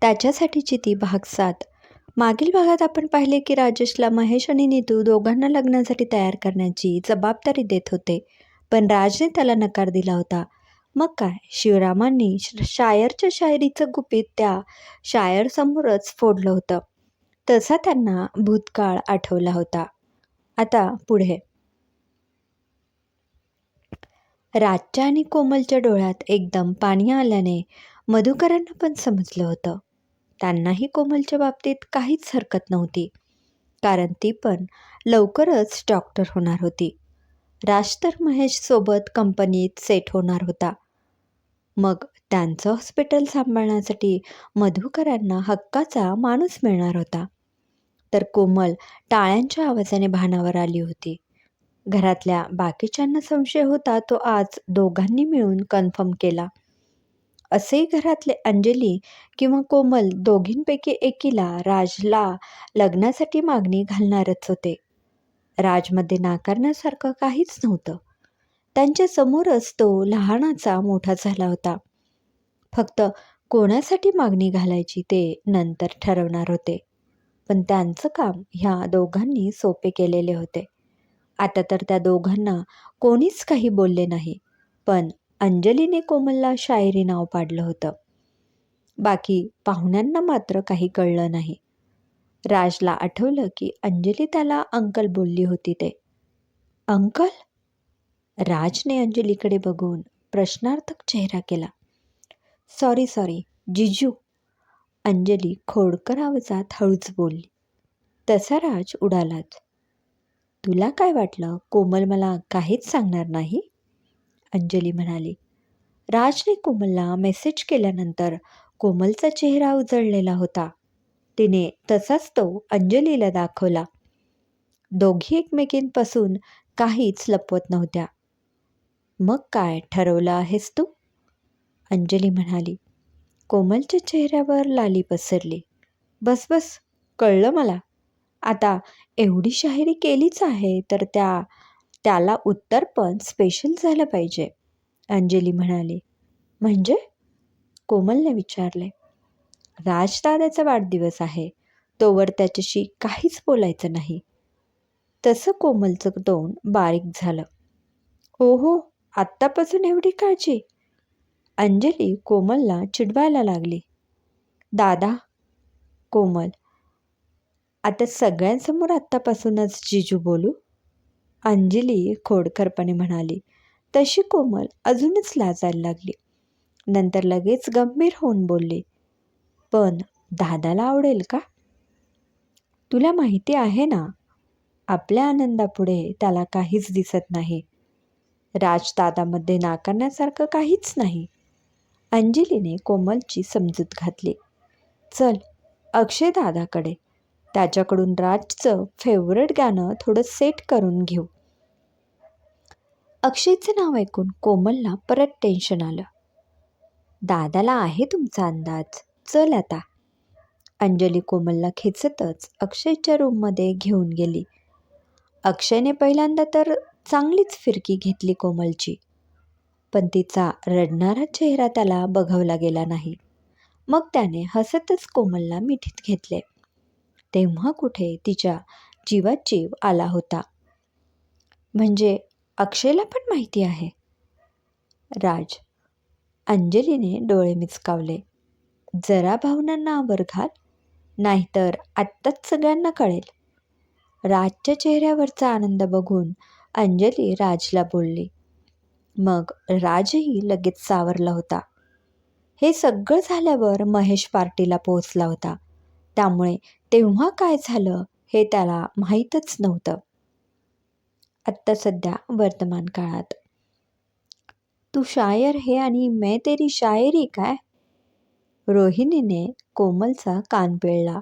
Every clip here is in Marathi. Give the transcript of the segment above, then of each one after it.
त्याच्यासाठीची ती भाग सात. मागील भागात आपण पाहिले की राजेशला महेश आणि नीतू दोघांना लग्नासाठी तयार करण्याची जबाबदारी देत होते. पण राजने त्याला नकार दिला होता. मग काय? शिवरामांनी श- शायरच्या शायरीचं गुपित त्या शायरसमोरच फोडलं होतं. तसा त्यांना भूतकाळ आठवला होता. आता पुढे. राजच्या आणि कोमलच्या डोळ्यात एकदम पाणी आल्याने मधुकरांना पण समजलं होतं. त्यांनाही कोमलच्या बाबतीत काहीच हरकत नव्हती. कारण ती पण लवकरच डॉक्टर होणार होती. राज तर महेशसोबत कंपनीत सेट होणार होता. मग त्यांचं हॉस्पिटल सांभाळण्यासाठी मधुकरांना हक्काचा माणूस मिळणार होता. तर कोमल टाळ्यांच्या आवाजाने भानावर आली होती. घरातल्या बाकीच्यांना संशय होता तो आज दोघांनी मिळून कन्फर्म केला. असेही घरातले अंजली किंवा कोमल दोघींपैकी एकीला राजला लग्नासाठी मागणी घालणारच होते. राजमध्ये नाकारण्यासारखं काहीच नव्हतं. त्यांच्या समोरच तो लहानाचा मोठा झाला होता. फक्त कोणासाठी मागणी घालायची ते नंतर ठरवणार होते. पण त्यांचं काम ह्या दोघांनी सोपे केलेले होते. आता तर त्या दोघांना कोणीच काही बोलले नाही. पण अंजलीने कोमलला शायरी नाव पाडलं होतं. बाकी पाहुण्यांना मात्र काही कळलं नाही. राजला आठवलं की अंजली त्याला अंकल बोलली होती ते. अंकल? राजने अंजलीकडे बघून प्रश्नार्थक चेहरा केला. Sorry sorry जिजू. अंजली खोडकर आवाजात हळूच बोलली. तसा राज उडालाच. तुला काय वाटलं? कोमल मला काहीच सांगणार नाही? अंजली म्हणाली. राजने कोमलला मेसेज केल्यानंतर कोमलचा चेहरा उजळलेला होता. तिने तसाच तो अंजलीला दाखवला. दोघी एकमेकींपासून काहीच लपवत नव्हत्या. मग काय ठरवलं आहेस तू? अंजली म्हणाली. कोमलच्या चेहऱ्यावर लाली पसरली. बस बस कळलं मला. आता एवढी शाहिरी केलीच आहे तर त्या त्याला उत्तर पण स्पेशल झालं पाहिजे. अंजली म्हणाली म्हणजे? कोमलने विचारले राजदादाचा वाढदिवस आहे. तोवर त्याच्याशी काहीच बोलायचं नाही. तसं कोमलचं तोंड बारीक झालं. ओहो आत्तापासून एवढी काळजी? अंजली कोमलला चिडवायला लागली. दादा कोमल आता सगळ्यांसमोर आत्तापासूनच जिजू बोलू? अंजली खोडकरपणे म्हणाली तशी कोमल अजूनच लाजायला लागली. नंतर लगेच गंभीर होऊन बोलली पण दादाला आवडेल का? तुला माहिती आहे ना आपल्या आनंदापुढे त्याला काहीच दिसत नाही. राजदादामध्ये नाकारण्यासारखं काहीच नाही. अंजलीने कोमलची समजूत घातली. चल अक्षय दादाकडे त्याच्याकडून राजचं फेवरेट गाणं थोडं सेट करून घेऊ. अक्षयचं नाव ऐकून कोमलला परत टेन्शन आलं. दादाला आहे तुमचा अंदाज. चल आता. अंजली कोमलला खेचतच अक्षयच्या रूममध्ये घेऊन गेली. अक्षयने पहिल्यांदा तर चांगलीच फिरकी घेतली कोमलची. पण तिचा रडणारा चेहरा त्याला बघवला गेला नाही. मग त्याने हसतच कोमलला मिठीत घेतले. तेव्हा कुठे तिच्या जीवात जीव आला होता. म्हणजे अक्षयला पण माहिती आहे. राज अंजलीने डोळे मिचकावले जरा भावनांना वर घाल नाहीतर आत्ताच सगळ्यांना कळेल. राजच्या चेहऱ्यावरचा आनंद बघून अंजली राजला बोलली. मग राजही लगेच सावरला होता. हे सगळं झाल्यावर महेश पार्टीला पोहोचला होता. त्यामुळे तेव्हा काय झालं हे त्याला माहीतच नव्हतं. आत्ता सध्या वर्तमान काळात. तू शायर हे आणि मैं तेरी शायरी काय? रोहिणीने कोमलचा कान पिळला.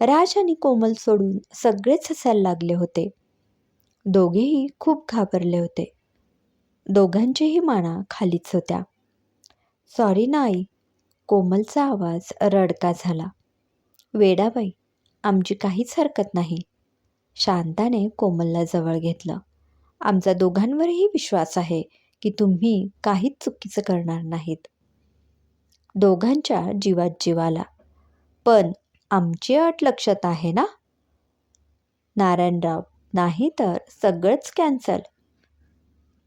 राज आणि कोमल सोडून सगळेच हसायला लागले होते. दोघेही खूप घाबरले होते. दोघांचीही माना खालीच होत्या. सॉरी नाही कोमलचा आवाज रडका झाला. वेडाबाई आमची काहीच हरकत नाही. शांताने कोमलला जवळ घेतलं. आमचा दोघांवरही विश्वास आहे की तुम्ही काहीच चुकीचं करणार नाहीत. दोघांच्या जीवात जीवाला. पण आमची अट लक्षात आहे ना? नारायणराव नाही तर सगळंच कॅन्सल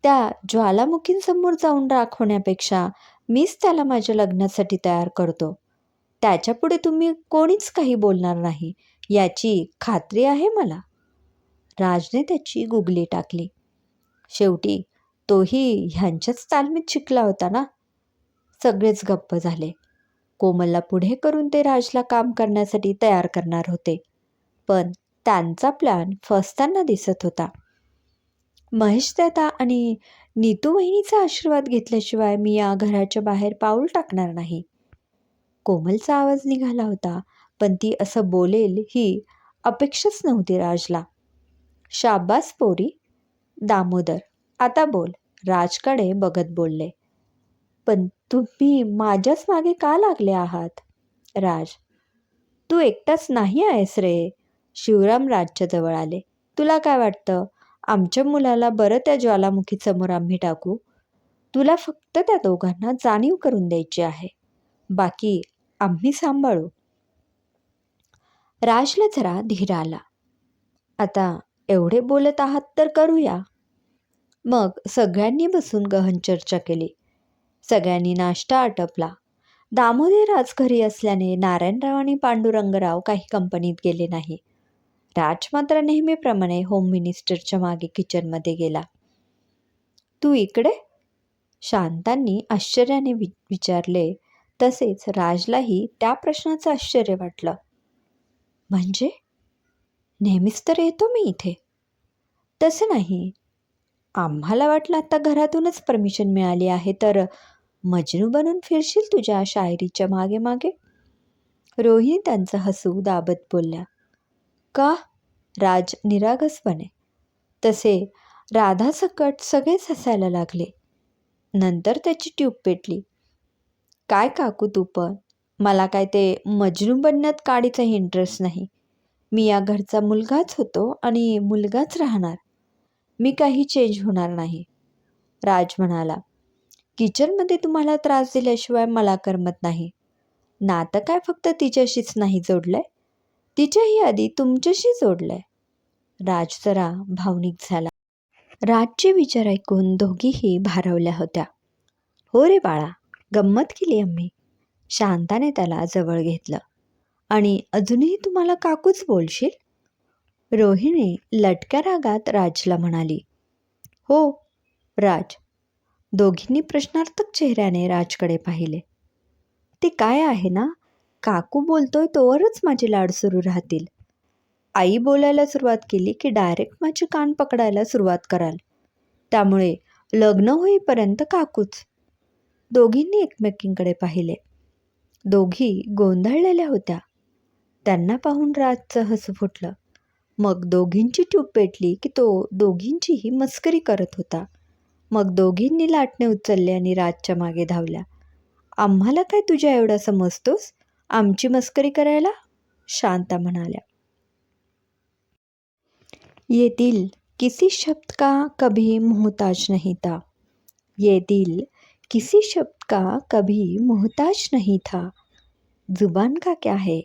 त्या ज्वालामुखींसमोर जाऊन राखवण्यापेक्षा मीच त्याला माझ्या लग्नासाठी तयार करतो. त्याच्यापुढे तुम्ही कोणीच काही बोलणार नाही. याची खात्री आहे मला. राजने त्याची गुगली टाकली. शेवटी तोही ह्यांच्याच तालमीत शिकला होता ना? सगळेच गप्प झाले. कोमलला पुढे करून ते राजला काम करण्यासाठी तयार करणार होते. पण त्यांचा प्लॅन फसताना दिसत होता. महेश दादा आणि नीतू वहिनीचा आशीर्वाद घेतल्याशिवाय मी या घराच्या बाहेर पाऊल टाकणार नाही. कोमलचा आवाज निघाला होता पण ती असं बोलेल ही अपेक्षाच नव्हती राजला. शाबास पोरी दामोदर आता बोल. राजकडे बघत बोलले. पण तुम्ही माझ्याच मागे का लागले आहात? राज. तू एकटाच नाही आहेस रे. शिवराम राजच्या जवळ आले. तुला काय वाटतं? आमच्या मुलाला बरं त्या ज्वालामुखीसमोर आम्ही टाकू? तुला फक्त त्या दोघांना जाणीव करून द्यायची आहे. बाकी आम्ही सांभाळू. राजला जरा धीर आला. आता एवढे बोलत आहात तर करूया. मग सगळ्यांनी बसून गहन चर्चा केली. सगळ्यांनी नाश्ता आटपला. दामोदर राज घरी असल्याने नारायणराव आणि पांडुरंगराव काही कंपनीत गेले नाही. राज मात्र नेहमीप्रमाणे होम मिनिस्टरच्या मागे किचनमध्ये गेला. तू इकडे? शांतांनी आश्चर्याने वि विचारले. तसेच राजलाही त्या प्रश्नाचं आश्चर्य वाटलं. म्हणजे? नेहमीच तर येतो मी इथे. तसं नाही. आम्हाला वाटलं आता घरातूनच परमिशन मिळाली आहे तर मजनू बनून फिरशील तुझ्या शायरीच्या मागे मागे? रोहिणी त्यांचं हसू दाबत बोलल्या. का? राज निरागसपणे. तसे राधा सकट सगळेच हसायला लागले. नंतर त्याची ट्यूब पेटली. काय काकू तू पण? मला काय ते मजनू बनण्यात काडीचाही इंटरेस्ट नाही. मी या घरचा मुलगाच होतो आणि मुलगाच राहणार. मी काही चेंज होणार नाही. राज म्हणाला किचनमध्ये तुम्हाला त्रास दिल्याशिवाय मला करमत नाही. नातं काय फक्त तिच्याशीच नाही जोडलंय? तिच्याही आधी तुमच्याशी जोडलंय. राज जरा भावनिक झाला. राजचे विचार ऐकून दोघीही भारावल्या होत्या. हो रे बाळा गंमत केली आम्ही. शांताने त्याला जवळ घेतलं. आणि अजूनही तुम्हाला काकूच बोलशील? रोहिणी लटक्या रागात राजला म्हणाली. हो राज. दोघींनी प्रश्नार्थक चेहऱ्याने राजकडे पाहिले. ते काय आहे ना? काकू बोलतोय तोवरच माझे लाड सुरू राहतील. आई बोलायला सुरुवात केली की डायरेक्ट माझे कान पकडायला सुरुवात कराल. त्यामुळे लग्न होईपर्यंत काकूच. दोघींनी एकमेकींकडे पाहिले. दोघी गोंधळलेल्या होत्या. त्यांना पाहून राजचं हसू फुटलं. मग दोघींची ट्यूब पेटली की तो दोघींचीही मस्करी करत होता. मग दोघींनी लाटणे उचलले आणि राजच्या मागे धावल्या. आम्हाला काय तुझ्या एवढा समजतोस? आमची मस्करी करायला? शांता म्हणाल्या. ये दिल किसी शब्द का कभी मोहताज नहीं था ये दिल किसी शब्द का कभी मोहताज नहीं था। ज़ुबान का क्या है?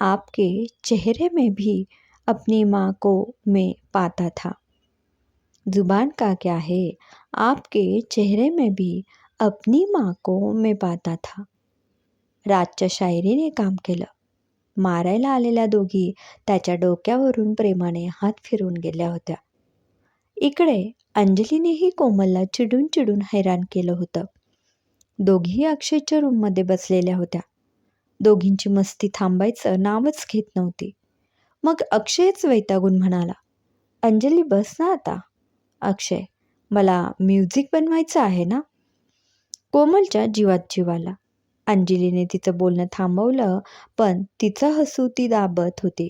आपके चेहरे में भी अपनी माँ को मैं पाता था। ज़ुबान का क्या है? आपके चेहरे में भी अपनी माँ को मैं पाता था। राजच्या शायरीने काम केलं। मारायला आलेल्या दोघी त्याच्या डोक्यावरून प्रेमाने हात फिरून गेल्या होत्या। इकडे अंजलीनेही कोमलला चिडून चिडून हैराण केलं होतं. दोघीही अक्षयच्या रूममध्ये बसलेल्या होत्या. दोघींची मस्ती थांबायचं नावच घेत नव्हती. मग अक्षयच वैतागून म्हणाला अंजली बस ना आता. अक्षय मला म्युझिक बनवायचं आहे ना? कोमलच्या जीवात जीवाला. अंजलीने तिचं बोलणं थांबवलं पण तिचं हसू ती दाबत होती.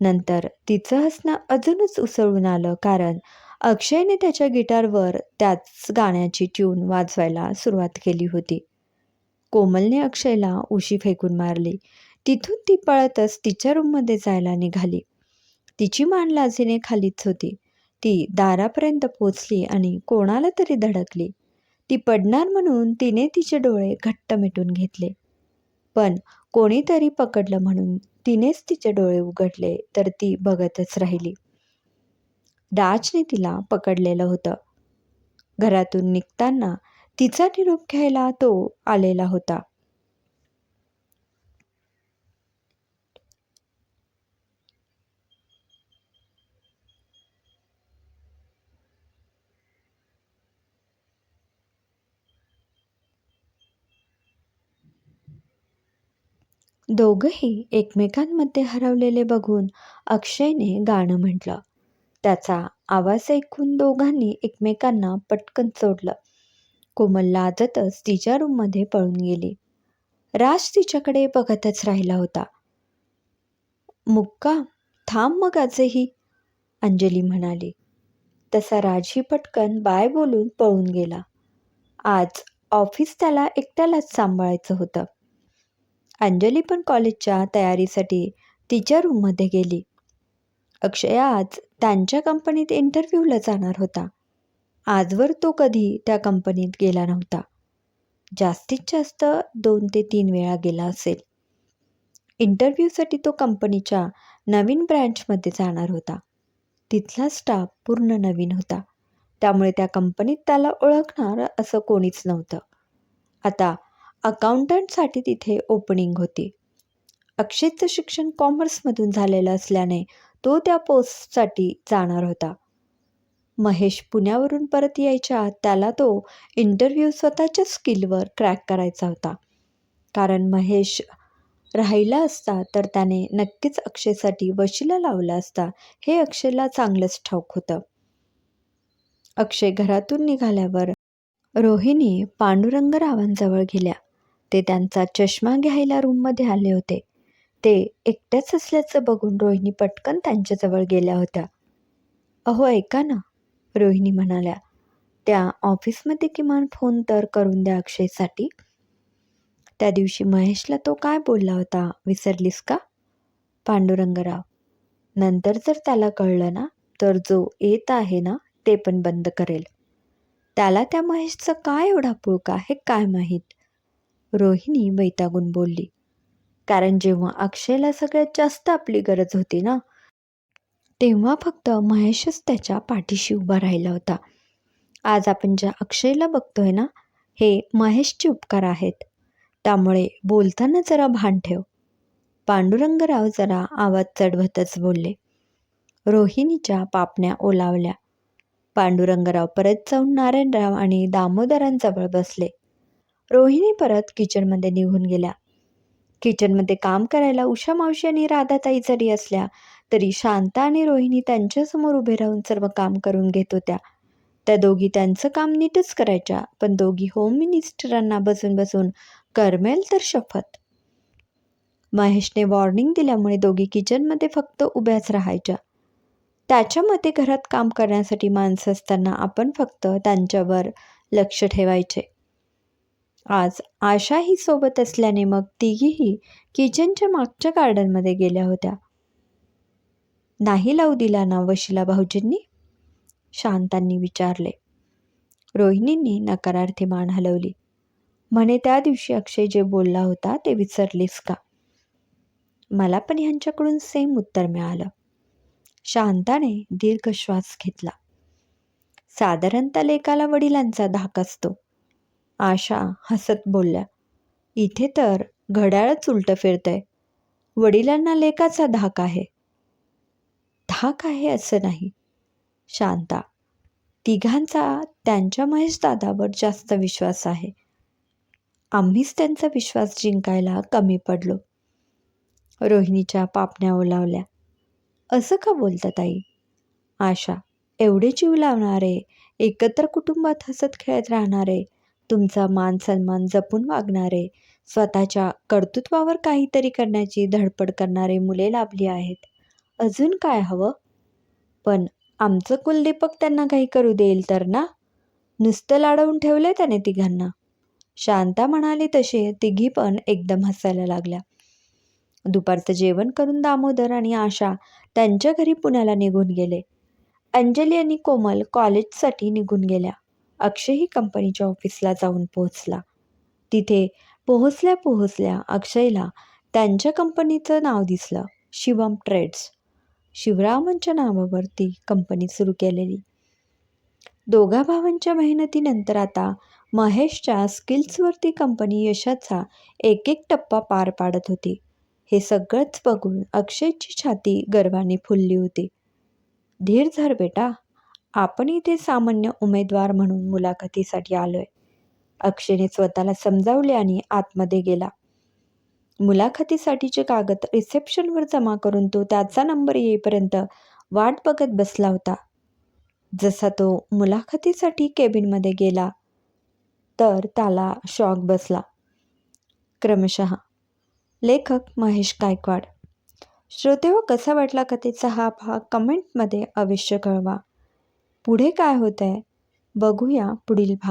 नंतर तिचं हसणं अजूनच उसळून आलं कारण अक्षयने त्याच्या गिटारवर त्याच गाण्याची ट्यून वाजवायला सुरुवात केली होती. कोमलने अक्षयला उशी फेकून मारली. तिथून ती पळतच तिच्या रूममध्ये जायला निघाली. तिची मान लाजीने खालीच होती. ती दारापर्यंत पोचली आणि कोणाला तरी धडकली. ती पडणार म्हणून तिने तिचे डोळे घट्ट मिटून घेतले. पण कोणीतरी पकडलं म्हणून तिनेच तिचे डोळे उघडले तर ती बघतच राहिली. राजने तिला पकडलेलं होतं. घरातून निघताना तिचा निरोप घ्यायला तो आलेला होता. दोघंही एकमेकांमध्ये हरवलेले बघून अक्षयने गाणं म्हटलं. त्याचा आवाज ऐकून दोघांनी एकमेकांना पटकन सोडलं. कोमल लाजतच तिच्या रूममध्ये पळून गेली. राज तिच्याकडे बघतच राहिला होता. मुक्का थांब मग आजही अंजली म्हणाली. तसा राजही पटकन बाय बोलून पळून गेला. आज ऑफिस त्याला एकट्यालाच सांभाळायचं होतं. अंजली पण कॉलेजच्या तयारीसाठी तिच्या रूममध्ये गेली. अक्षय आज त्यांच्या कंपनीत इंटरव्ह्यूला जाणार होता. आजवर तो कधी त्या कंपनीत गेला नव्हता. जास्तीत जास्त दोन ते तीन वेळा गेला असेल. इंटरव्ह्यूसाठी तो कंपनीच्या नवीन ब्रँचमध्ये जाणार होता. तिथला स्टाफ पूर्ण नवीन होता. त्यामुळे त्या कंपनीत त्याला ओळखणार असं कोणीच नव्हतं. आता अकाउंटंटसाठी तिथे ओपनिंग होती. अक्षयचं शिक्षण कॉमर्समधून झालेलं असल्याने तो त्या पोस्टसाठी जाणार होता. महेश पुण्यावरून परत यायच्या त्याला तो इंटरव्ह्यू स्वतःच्या स्किलवर क्रॅक करायचा होता. कारण महेश राहिला असता तर त्याने नक्कीच अक्षयसाठी वशिला लावला असता हे अक्षयला चांगलंच ठाऊक होतं. अक्षय घरातून निघाल्यावर रोहिणी पांडुरंगरावांजवळ गेल्या. ते त्यांचा चष्मा घ्यायला रूममध्ये आले होते. ते एकट्याच असल्याचं बघून रोहिणी पटकन त्यांच्याजवळ गेल्या होत्या. अहो ऐका ना रोहिणी म्हणाल्या. त्या ऑफिसमध्ये किमान फोन तर करून द्या अक्षयसाठी. त्या दिवशी महेशला तो काय बोलला होता विसरलीस का? पांडुरंगराव. नंतर जर त्याला कळलं ना तर जो येत आहे ना ते पण बंद करेल. त्याला त्या महेशचं काय एवढा पुळका हे काय माहीत? रोहिणी वैतागून बोलली. कारण जेव्हा अक्षयला सगळ्यात जास्त आपली गरज होती ना तेव्हा फक्त महेशच त्याच्या पाठीशी उभा राहिला होता. आज आपण ज्या अक्षयला बघतोय ना हे महेशचे उपकार आहेत. त्यामुळे बोलताना जरा भान ठेव. पांडुरंगराव जरा आवाज चढवतच बोलले. रोहिणीच्या पापण्या ओलावल्या. पांडुरंगराव परत जाऊन नारायणराव आणि दामोदरांजवळ बसले. रोहिणी परत किचनमध्ये निघून गेल्या. किचनमध्ये काम करायला उषा मावशी आणि राधाताई जरी असल्या तरी शांता आणि रोहिणी त्यांच्यासमोर उभे राहून सर्व काम करून घेत होत्या. त्या दोघी त्यांचं काम नीटच करायच्या पण दोघी होम मिनिस्टरांना बसून बसून करमेल तर शपथ. महेशने वॉर्निंग दिल्यामुळे दोघी किचनमध्ये फक्त उभ्याच राहायच्या. त्याच्या मते घरात काम करण्यासाठी माणसं असताना आपण फक्त त्यांच्यावर लक्ष ठेवायचे. आज आशाही सोबत असल्याने मग तिघीही किचनच्या मागच्या गार्डनमध्ये गेल्या होत्या. नाही लावू दिला ना वशिला भाऊजींनी? शांतांनी विचारले. रोहिणींनी नकारार्थी मान हलवली. म्हणे त्या दिवशी अक्षय जे बोलला होता ते विसरलीस का? मला पण ह्यांच्याकडून सेम उत्तर मिळालं. शांताने दीर्घ श्वास घेतला. साधारणतः लेकाला वडिलांचा धाक असतो. आशा हसत बोलल्या. इथे तर घड्याळच उलटं फिरतंय. वडिलांना लेकाचा धाक आहे. धाक आहे असं नाही. शांता तिघांचा त्यांच्या महेश दादावर जास्त विश्वास आहे. आम्हीच त्यांचा विश्वास जिंकायला कमी पडलो. रोहिणीच्या पापण्या ओलावल्या. असं का बोलतात ताई? आशा एवढे जीव लावणारे एकत्र कुटुंबात हसत खेळत राहणारे तुमचा मान सन्मान जपून वागणारे स्वतःच्या कर्तृत्वावर काहीतरी करण्याची धडपड करणारे मुले लाभली आहेत. अजून काय हवं? पण आमचं कुलदीपक त्यांना काही करू देईल तर ना? नुसतं लाडवून ठेवले त्याने तिघांना. शांता म्हणाली तसे तिघी पण एकदम हसायला लागल्या. दुपारचं जेवण करून दामोदर आणि आशा त्यांच्या घरी पुण्याला निघून गेले. अंजली आणि कोमल कॉलेजसाठी निघून गेल्या. अक्षयही कंपनीच्या ऑफिसला जाऊन पोहोचला. तिथे पोहोचल्या पोहोचल्या अक्षयला त्यांच्या कंपनीचं नाव दिसलं शिवम ट्रेड्स. शिवरामांच्या नावावर ती कंपनी सुरू केलेली. दोघा भावांच्या मेहनतीनंतर आता महेशच्या स्किल्सवरती कंपनी यशाचा एक एक टप्पा पार पाडत होती. हे सगळंच बघून अक्षयची छाती गर्वाने फुलली होती. धीर धर बेटा. आपण इथे सामान्य उमेदवार म्हणून मुलाखतीसाठी आलोय. अक्षयने स्वतःला समजावले आणि आतमध्ये गेला. मुलाखतीसाठीचे कागद रिसेप्शनवर जमा करून तो त्याचा नंबर येईपर्यंत वाट बघत बसला होता. जसा तो मुलाखतीसाठी केबिनमध्ये गेला तर त्याला शॉक बसला. क्रमशः लेखक महेश गायकवाड श्रोते हो कसा वाटला कथेचा हा भाग कमेंटमध्ये अवश्य कळवा. पुढे काय होत आहे बघूया पुढील भाग.